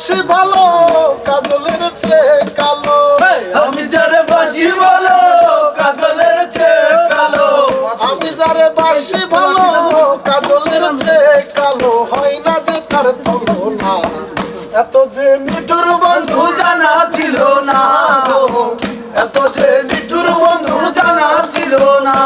বাসি ভালো কাজলের চেয়ে কালো। আমি যারে বাজি বলো কাজলের চেয়ে কালো। আমি যারে বাসি ভালো কাজলের চেয়ে কালো। হয় না যে তার তুলনা এত যে নিঠুর বন্ধু জানা ছিল না। এত যে নিঠুর বন্ধু জানা ছিল না।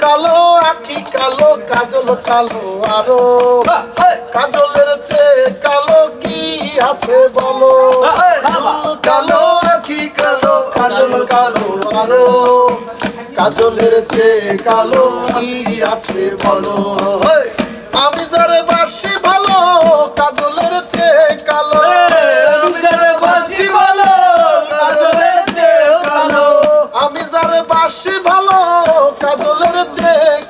কালো আখি কালো কাজল কালো আরও। কাজলের চেয়ে কালো কি আছে বলো? কালো আখি কালো কাজল কালো আরও। কাজলের চেয়ে কালো কি আছে বলো? আমি যারে